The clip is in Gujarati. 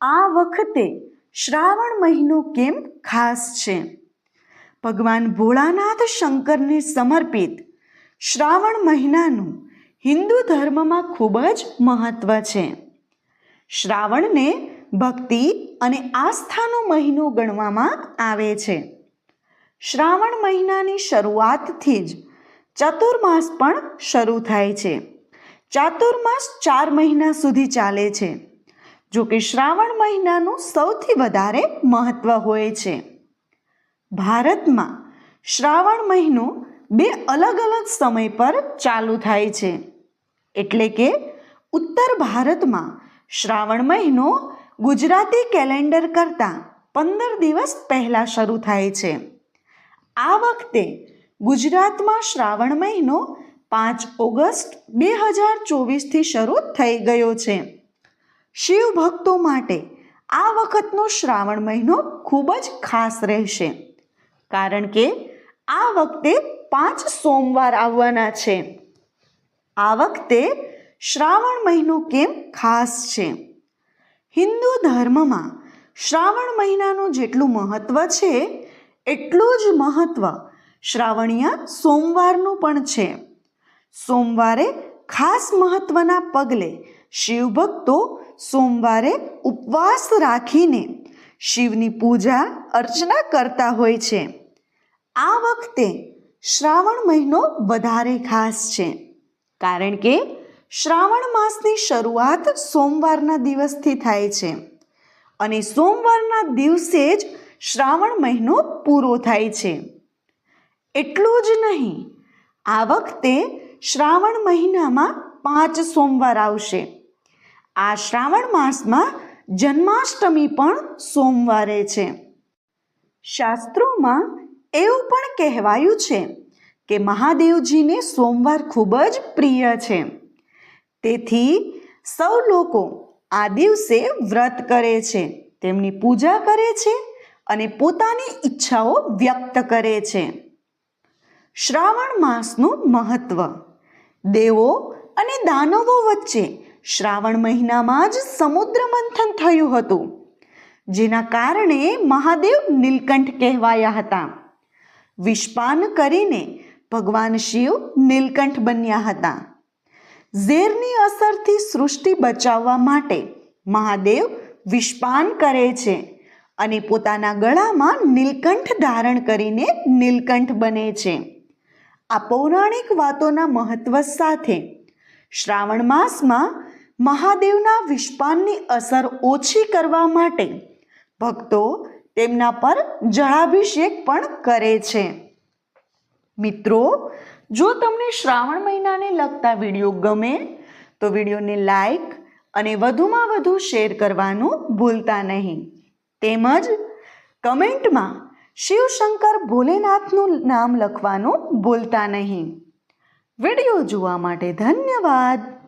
આ વખતે શ્રાવણ મહિનો કેમ ખાસ છે? ભગવાન ભોળાનાથ શંકરને સમર્પિત શ્રાવણ મહિનાનું હિન્દુ ધર્મમાં ખૂબ જ મહત્વ છે. શ્રાવણને ભક્તિ અને આસ્થાનો મહિનો ગણવામાં આવે છે. શ્રાવણ મહિનાની શરૂઆતથી જ ચાતુર્માસ પણ શરૂ થાય છે. ચાતુર્માસ ચાર મહિના સુધી ચાલે છે. જો કે શ્રાવણ મહિનાનું સૌથી વધારે મહત્વ હોય છે. ભારતમાં શ્રાવણ મહિનો બે અલગ અલગ સમય પર ચાલુ થાય છે. એટલે કે ઉત્તર ભારતમાં શ્રાવણ મહિનો ગુજરાતી કેલેન્ડર કરતાં પંદર દિવસ પહેલાં શરૂ થાય છે. આ વખતે ગુજરાતમાં શ્રાવણ મહિનો પાંચ ઓગસ્ટ બે હજાર ચોવીસથી શરૂ થઈ ગયો છે. શિવ ભક્તો માટે આ વખતનો શ્રાવણ મહિનો ખૂબ જ ખાસ રહેશે. કારણ કે આ વખતે પાંચ સોમવાર આવવાના છે. આ વખતે શ્રાવણ મહિનો કેમ ખાસ છે? હિન્દુ ધર્મમાં શ્રાવણ મહિનાનું જેટલું મહત્વ છે, એટલું જ મહત્વ શ્રાવણીય સોમવારનું પણ છે. સોમવારે ખાસ મહત્વના પગલે શિવભક્તો સોમવારે ઉપવાસ રાખીને શિવની પૂજા, અર્ચના કરતા હોય છે. આ વખતે શ્રાવણ મહિનો વધારે ખાસ છે. કારણ કે શ્રાવણ માસની શરૂઆત સોમવારના દિવસથી થાય છે અને સોમવારના દિવસે જ શ્રાવણ મહિનો પૂરો થાય છે. એટલું જ નહીં, આ વખતે શ્રાવણ મહિનામાં પાંચ સોમવાર આવશે. આ શ્રાવણ માસમાં જન્માષ્ટમી પણ સોમવારે છે. શાસ્ત્રોમાં એવું પણ કહેવાયું છે કે મહાદેવજીને સોમવાર ખૂબ જ પ્રિય છે. તેથી સૌ લોકો આ દિવસે વ્રત કરે છે, તેમની પૂજા કરે છે અને પોતાની ઈચ્છાઓ વ્યક્ત કરે છે. શ્રાવણ માસનું મહત્વ, દેવો અને દાનવો વચ્ચે શ્રાવણ મહિનામાં જ સમુદ્ર મંથન થયું હતું, જેના કારણે મહાદેવ નીલકંઠ કહેવાયા હતા. વિષપાન કરીને ભગવાન શિવ નીલકંઠ બન્યા હતા. ઝેરની અસરથી સૃષ્ટિ બચાવવા માટે મહાદેવ વિષપાન કરે છે અને પોતાના ગળામાં નીલકંઠ ધારણ કરીને નીલકંઠ બને છે. આ પૌરાણિક વાતોના મહત્વ સાથે શ્રાવણ માસમાં મહાદેવના વિષ્પાનની અસર ઓછી કરવા માટે ભક્તો તેમના પર જળાભિષેક પણ કરે છે. મિત્રો, જો તમને શ્રાવણ મહિનાને લગતા વીડિયો ગમે, તો વિડીયોને લાઈક અને વધુમાં વધુ શેર કરવાનું ભૂલતા નહીં. તેમજ કમેન્ટમાં શિવશંકર ભોલેનાથનું નામ લખવાનું ભૂલતા નહીં. વીડિયો જોવા માટે ધન્યવાદ.